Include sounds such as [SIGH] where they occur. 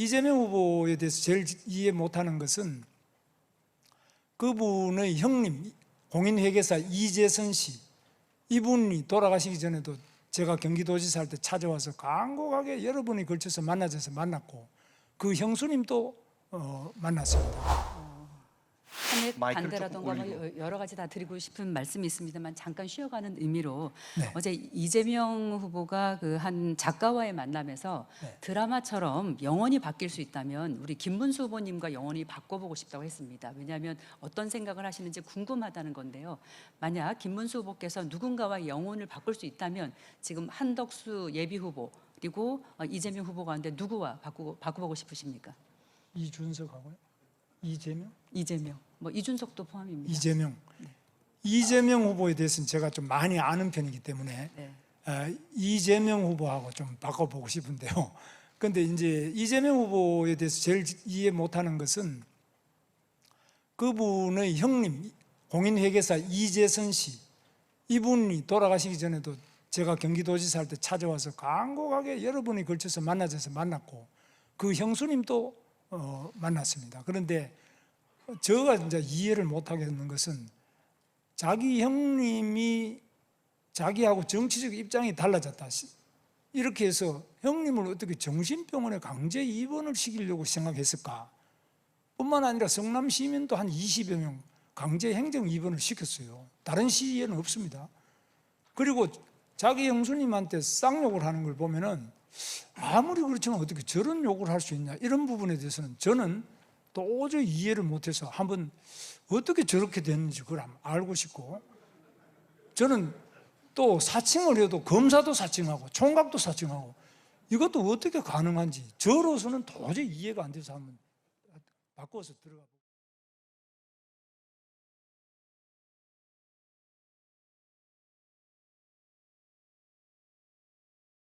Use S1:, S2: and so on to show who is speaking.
S1: 이재명 후보에 대해서 제일 이해 못하는 것은 그분의 형님 공인회계사 이재선 씨 이분이 돌아가시기 전에도 제가 경기도지사 할 때 찾아와서 간곡하게 여러 분이 걸쳐서 만나져서 만났고 그 형수님도 어, 만났습니다.
S2: 탄핵
S3: 마이크를
S2: 반대라던가
S3: 조금
S2: 뭐 여러 가지 다 드리고 싶은 말씀이 있습니다만 잠깐 쉬어가는 의미로
S1: 네.
S2: 어제 이재명 후보가 그 한 작가와의 만남에서
S1: 네.
S2: 드라마처럼 영원히 바뀔 수 있다면 우리 김문수 후보님과 영원히 바꿔보고 싶다고 했습니다. 왜냐하면 어떤 생각을 하시는지 궁금하다는 건데요. 만약 김문수 후보께서 누군가와 영혼을 바꿀 수 있다면 지금 한덕수 예비 후보 그리고 어, 이재명 후보 가운데 누구와 바꾸고 바꿔보고 싶으십니까?
S1: 이준석하고요. 이재명?
S2: 이재명, 뭐 이준석도 포함입니다.
S1: 이재명. 이재명 후보에 대해서는 제가 좀 많이 아는 편이기 때문에
S2: 네.
S1: 어, 이재명 후보하고 좀 바꿔보고 싶은데요. [LAUGHS] 근데 이제 이재명 후보에 대해서 제일 이해 못하는 것은 그분의 형님 공인회계사 이재선 씨 이분이 돌아가시기 전에도 제가 경기도지사 할 때 찾아와서 간곡하게 여러 분이 걸쳐서 만나져서 만났고 그 형수님도 어, 만났습니다. 그런데 제가 이제 이해를 못 하겠는 것은 자기 형님이 자기하고 정치적 입장이 달라졌다. 이렇게 해서 형님을 어떻게 정신병원에 강제 입원을 시키려고 생각했을까? 뿐만 아니라 성남 시민도 한 20여 명 강제 행정 입원을 시켰어요. 다른 시에는 없습니다. 그리고 자기 형수님한테 쌍욕을 하는 걸 보면은 아무리 그렇지만 어떻게 저런 욕을 할 수 있냐 이런 부분에 대해서는 저는 도저히 이해를 못해서 한번 어떻게 저렇게 됐는지 그걸 알고 싶고 저는 또 사칭을 해도 검사도 사칭하고 총각도 사칭하고 이것도 어떻게 가능한지 저로서는 도저히 이해가 안 돼서 한번 바꿔서 들어가.